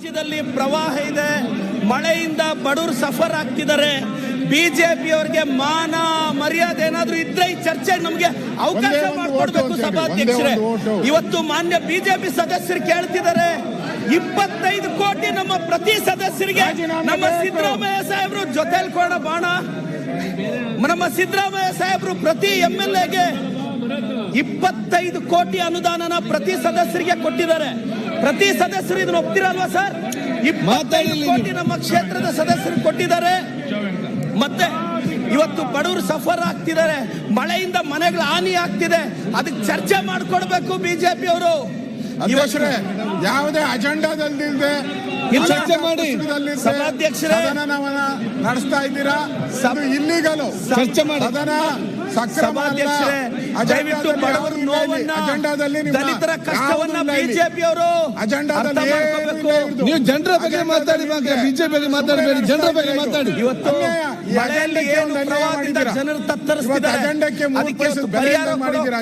ರಾಜ್ಯದಲ್ಲಿ ಪ್ರವಾಹ ಇದೆ ಮಳೆಯಿಂದ ಬಡವರು ಸಫರ್ ಆಗ್ತಿದ್ದಾರೆ ಬಿಜೆಪಿಯವರಿಗೆ ಮಾನ ಮರ್ಯಾದೆ ಏನಾದ್ರೂ ಇದ್ರೆ ಈ ಚರ್ಚೆ ನಮ್ಗೆ ಅವಕಾಶ ಮಾಡಿಕೊಡ್ಬೇಕು ಸಭಾಧ್ಯಕ್ಷರೇ. ಇವತ್ತು ಮಾನ್ಯ ಬಿಜೆಪಿ ಸದಸ್ಯರು ಕೇಳ್ತಿದ್ದಾರೆ ಇಪ್ಪತ್ತೈದು ಕೋಟಿ ನಮ್ಮ ಪ್ರತಿ ಸದಸ್ಯರಿಗೆ ನಮ್ಮ. ಸಿದ್ದರಾಮಯ್ಯ ಸಾಹೇಬ್ರು ಜೊತೆಲಿ ಕೊಡ ಬಾಣ. ನಮ್ಮ ಸಿದ್ದರಾಮಯ್ಯ ಸಾಹೇಬ್ರು ಪ್ರತಿ ಎಂ ಎಲ್ ಎಗೆ ಇಪ್ಪತ್ತೈದು ಕೋಟಿ ಅನುದಾನನ ಪ್ರತಿ ಸದಸ್ಯರಿಗೆ ಕೊಟ್ಟಿದ್ದಾರೆ. ಪ್ರತಿ ಸದಸ್ಯರು ಇದನ್ನ ಒಪ್ತಿರಲ್ವಾ ಸರ್? ಇಪ್ಪತ್ತೈದು ಕೋಟಿ ನಮ್ಮ ಕ್ಷೇತ್ರದ ಸದಸ್ಯರು ಕೊಟ್ಟಿದ್ದಾರೆ. ಮತ್ತೆ ಇವತ್ತು ಬಡವರು ಸಫರ್ ಆಗ್ತಿದ್ದಾರೆ. ಮಳೆಯಿಂದ ಮನೆಗಳ ಹಾನಿ ಆಗ್ತಿದೆ. ಅದಕ್ಕೆ ಚರ್ಚೆ ಮಾಡ್ಕೊಡ್ಬೇಕು ಬಿಜೆಪಿ ಅವರು. ಯಾವುದೇ ಅಜೆಂಡಾದಲ್ಲಿದೆ. ಚರ್ಚೆ ಮಾಡಿ. ಸಭಾಧ್ಯಕ್ಷರೇ. ನಡೆಸ್ತಾ ಇದ್ದೀರಾ? ಇಲ್ಲಿಗಲು ಚರ್ಚೆ ಮಾಡಿ. ಸಭಾಧ್ಯಕ್ಷರೇ ದಯವಿಟ್ಟು ಬಡವರ. ನೋವನ್ನ ದಲಿತರ ಕಷ್ಟವನ್ನ. ಬಿಜೆಪಿ ಅವರು. ನೀವು ಜನರ ಬಗ್ಗೆ ಮಾತಾಡಿ. ಬಿಜೆಪಿ ಬಗ್ಗೆ ಮಾತಾಡಬೇಡಿ ಜನರ ಬಗ್ಗೆ ಮಾತಾಡಿ ಇವತ್ತು. ಮಳೆಯಲ್ಲಿ ಏನು ಪ್ರವಾಹದಿಂದ ಜನರು ತತ್ತರಿಸ್ತಿದ್ದಾರೆ ಅದಕ್ಕೆ ಪರಿಹಾರ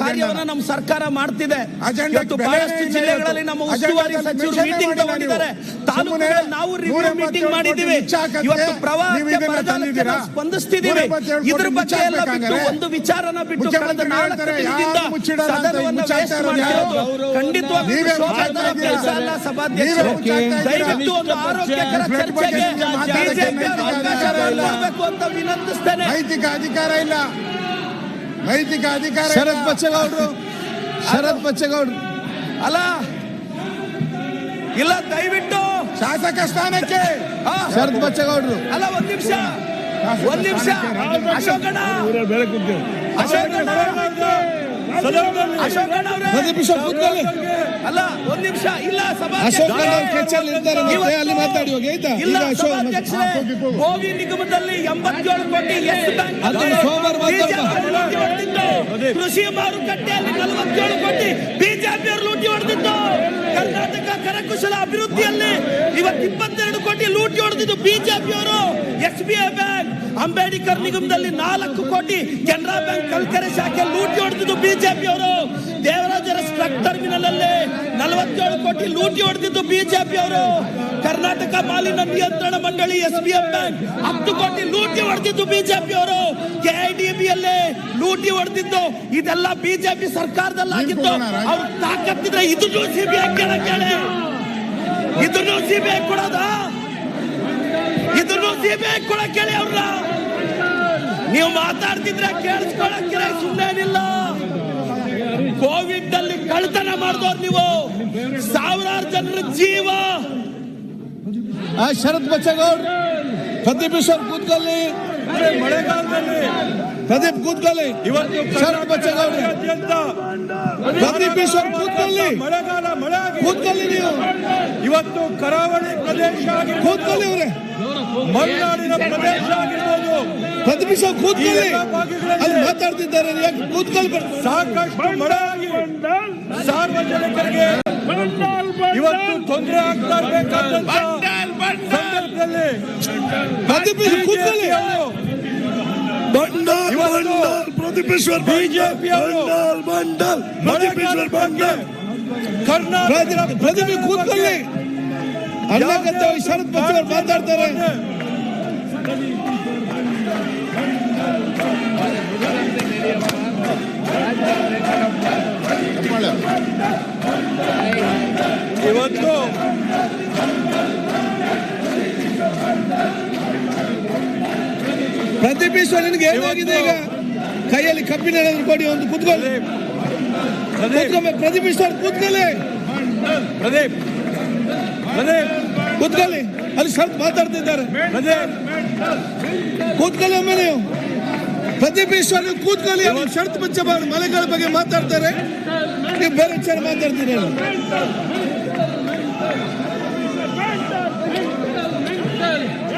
ಕಾರ್ಯವನ್ನ. ನಮ್ಮ ಸರ್ಕಾರ ಮಾಡ್ತಿದೆ ಇವತ್ತು ಬಹಳಷ್ಟು ಜಿಲ್ಲೆಗಳಲ್ಲಿ ನಮ್ಮ ಉಸ್ತುವಾರಿ ಸಚಿವರು ಮೀಟಿಂಗ್ ತಗೊಂಡಿದ್ದಾರೆ ತಾಲೂಕುಗಳಲ್ಲಿ ನಾವು ರಿವ್ಯೂ ಮೀಟಿಂಗ್ ಮಾಡಿದ್ದೀವಿ ಇವತ್ತು ಪ್ರವಾಹ ಪ್ರವಾಹಕ್ಕೆ ಬರಗಾಲಕ್ಕೆ ಸ್ಪಂದಿಸ್ತಿದ್ದೀವಿ ಇದ್ರ ಬಗ್ಗೆ ಎಲ್ಲ ಬಿಟ್ಟು ಒಂದು ವಿಚಾರನ ಬಿಟ್ಟು ಕಳೆದ ನಾಲ್ಕು ದಿನದಿಂದ ವೇಸ್ಟ್ ಸದನವನ್ನ ಯಾರು? ಮಾಡ್ತಿರೋದು ಖಂಡಿತವಾಗಿ ನೀವೇ ಶೋಭಾದ ಮುಚ್ಚಾಕ್ತಾ ಇದ್ದೀರಾ? ಕೆಲಸ ಅಲ್ಲ ಸಭಾಧ್ಯಕ್ಷರು ಮುಚ್ಚಾಕ್ತಾ ಇದ್ದೀರಾ? ದಯವಿಟ್ಟು ಒಂದು ಆರೋಗ್ಯಕರ ಬಗ್ಗೆ ಚರ್ಚೆಗೆ ಬಿಜೆಪಿ ನೈತಿಕ ಅವಕಾಶ ಅಧಿಕಾರ ಅಂತ ವಿನಂತಿಸ್ತೇನೆ. ನೈತಿಕ ಅಧಿಕಾರ ಇಲ್ಲ. ನೈತಿಕ ಅಧಿಕಾರ ಇಲ್ಲ. ಶರತ್ ಬಚ್ಚೇಗೌಡರು ಶರತ್ ಬಚ್ಚೇಗೌಡರು ಅಲ್ಲ ಇಲ್ಲ ದಯವಿಟ್ಟು ಶಾಸಕ ಸ್ಥಾನಕ್ಕೆ. ಆ, ಶರತ್ ಬಚ್ಚೇಗೌಡರು ಅಲ್ಲ ಒಂದ್ ನಿಮಿಷ. ಒಂದ್ ನಿಮಿಷ. ಅಶೋಕಣ್ಣ. ಅಶೋಕಣ್ಣ. ಅಶೋಕಣ್ಣ ಅವರೇ. ಅಲ್ಲ ಒಂದ್ ನಿಮಿಷ. ಇಲ್ಲ ಮತ್ತೆ ಅಲ್ಲಿ ಮಾತಾಡಿ ಹೋಗಿ ಆಯ್ತಾ? ಇಲ್ಲ ಹೋಗಿ ನಿಗಮದಲ್ಲಿ ಎಂಬತ್ತೇಳು ಕೋಟಿ ಎಸ್ ಬ್ಯಾಂಕ್ ಕೃಷಿ ಮಾರುಕಟ್ಟೆಯಲ್ಲಿ ನಲವತ್ತೇಳು ಕೋಟಿ ಬಿಜೆಪಿ ಅವರು ಲೂಟಿ ಹೊಡೆದಿದ್ದು ಕರ್ನಾಟಕ ಕರಕುಶಲ ಅಭಿವೃದ್ಧಿಯಲ್ಲಿ ಇವತ್ತು ಇಪ್ಪತ್ತೆರಡು ಕೋಟಿ ಲೂಟಿ ಹೊಡೆದಿದ್ದು ಬಿಜೆಪಿ ಅವರು S B I bank, Ambedkar ನಿಗಮದಲ್ಲಿ ನಾಲ್ಕು ಕೋಟಿ ಕೆನರಾ ಬ್ಯಾಂಕ್ ಕಲ್ಕರೆ ಶಾಖೆ ಲೂಟಿ ಹೊಡೆದಿದ್ದು ಬಿಜೆಪಿ ಅವರು ದೇವರಾಜರ ಸ್ಟ್ರಕ್ ಟರ್ಮಿನಲ್ ಅಲ್ಲಿ ನಲವತ್ತೇಳು ಕೋಟಿ ಲೂಟಿ ಹೊಡೆದಿದ್ದು ಬಿಜೆಪಿ ಅವರು. ಕರ್ನಾಟಕ ಮಾಲಿನ್ಯ ನಿಯಂತ್ರಣ ಮಂಡಳಿ ಎಸ್ ಬಿ ಎಂ ಬ್ಯಾಂಕ್ ಹತ್ತು ಕೋಟಿ ಲೂಟಿ ಹೊಡೆದಿದ್ದು ಬಿಜೆಪಿ ಅವರು. ಕೆಐಡಿಬಿಯಲ್ಲಿ ಲೂಟಿ ಹೊಡೆದಿದ್ದು. ಇದೆಲ್ಲ ಬಿಜೆಪಿ ಸರ್ಕಾರದಲ್ಲಿ ಆಗಿದ್ದು ಅವ್ರು ತಾಕತ್ತಿದ್ರೆ ಇದನ್ನು ಸಿಬಿಐ ಕೇಳಿ ಇದನ್ನು ಸಿಬಿಐ ಕೊಡೋದ? ಇದನ್ನು ಸಿಬಿಐ ಕೊಡ ಕೇಳಿ ಅವ್ರ ನೀವು ಮಾತಾಡ್ತಿದ್ರೆ ಕೇಳಿಸ್ಕೊಳಕ್ಕಿರ ಮಾಡಿದವ್ರು ನೀವು? ಸಾವಿರಾರು ಜನರ ಜೀವ. ಆ ಶರತ್ ಬಚ್ಚೇಗೌಡ್ರು ಪ್ರದೀಪ್ ಈಶ್ವರ್ ಕೂತ್ಕೊಳ್ಳಿ. ಮಳೆಗಾಲದಲ್ಲಿ. ಪ್ರದೀಪ್ ಕೂತ್ಕೊಳ್ಳಿ. ಇವತ್ತು ಶರತ್ ಕರ್ನಾಟಕದಾದ್ಯಂತ ಪ್ರದೀಪ್ ಈಶ್ವರ್ ಕೂತ್ಕೊಳ್ಳಿ ಮಳೆಗಾಲ ಮಳೆ ಆಗಿ ನೀವು. ಇವತ್ತು ಕರಾವಳಿ ಪ್ರದೇಶ ಆಗಿ ಕೂತ್ಕೊಳ್ಳಿ ಅವರೇ. ಮಲೆನಾಡಿನ ಪ್ರದೇಶ ಆಗಿರ್ಬೋದು. ಈಶ್ವರ್ ಕೂತ್ಕೊಳ್ಳಿ. ಅಲ್ಲಿ ಮಾತಾಡ್ತಿದ್ದಾರೆ ಯಾಕೆ ಕೂತ್ಕೊಳ್ಬೇಡಿ? ಸಾಕಷ್ಟು ಮಳೆ ಆಗಿ ಸಾರ್ವಜನಿಕರಿಗೆ ಇವತ್ತು ತೊಂದರೆ ಆಗ್ತಾ ಇರಬೇಕಾದಂತ ಸಂದರ್ಭದಲ್ಲಿ ಪ್ರದೀಪ್ ಈಶ್ವರ್ ಕೂತ್ಕೊಳ್ಳಿ ಇವತ್ತು ಬಿಜೆಪಿ ಅವರು ಕರ್ನಾಟಕ ಪ್ರತಿಭೆ ಕೂತ್ಕೊಳ್ಳಿ. ಅಣ್ಣಗಂತ ಶರತ್ ಬಚ್ಚೇಗೌಡ್ರು ಮಾತಾಡ್ತಾರೆ. ಇವತ್ತು ಪ್ರದೀಪ್ ನಿನಗೆ ಏನಾಗಿದೆ ಈಗ? ಕೈಯಲ್ಲಿ ಕಬ್ಬಿನ ಕೊಡಿ ಒಂದು ಕುತ್ಕೊಳ್ಳಿ. ಪ್ರದೀಪ್. ಕೂತ್ಕೊಬೇಕು ಪ್ರದೀಪ್ ಈಶ್ವರ್ ಕೂತ್ಕೊಳ್ಳಿ. ಪ್ರದೀಪ್. ಪ್ರದೀಪ್. ಕೂತ್ಕೊಳ್ಳಿ. ಅಲ್ಲಿ ಸ್ವಲ್ಪ ಮಾತಾಡ್ತಿದ್ದಾರೆ. ಕೂತ್ಕೊಳ್ಳಿ ಒಮ್ಮೆ ನೀವು. ಪ್ರದೀಪ್ ಈಶ್ವರ್ ನೀವು ಕೂತ್ಕೊಳ್ಳಿ. ಶರತ್ ಬಚ್ಚ ಮಲೆಗಳ ಬಗ್ಗೆ ಮಾತಾಡ್ತಾರೆ. ನೀವು ಬೇರೆ ವಿಚಾರ ಮಾತಾಡ್ತೀರಿ.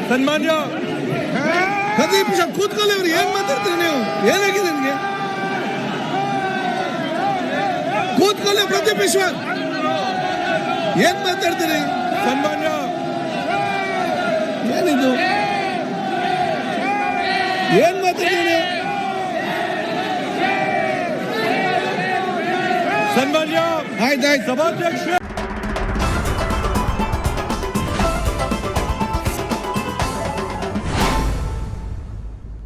ಸನ್ಮಾನ್ಯ. ಪ್ರದೀಪ್ ಈಶ್ವರ್ ಕೂತ್ಕೊಳ್ಳಿ ಅವ್ರು ಏನ್ ಮಾತಾಡ್ತೀರಿ ನೀವು ಏನಾಗಿದೆ ನಿಮ್ಗೆ ಕೂತ್ಕೊಳ್ಳಿ ಪ್ರದೀಪ್ ಈಶ್ವರ್ ಏನ್ ಮಾತಾಡ್ತೀರಿ ಸನ್ಮಾನ್ಯ ಏನಿದು ಏನ್ ಮಾತಾಡ್ತೀರಿ ನೀವು ಸನ್ಮಾನ್ಯ ಆಯ್ತಾಯ್ತು ಸಭಾಧ್ಯಕ್ಷರೇ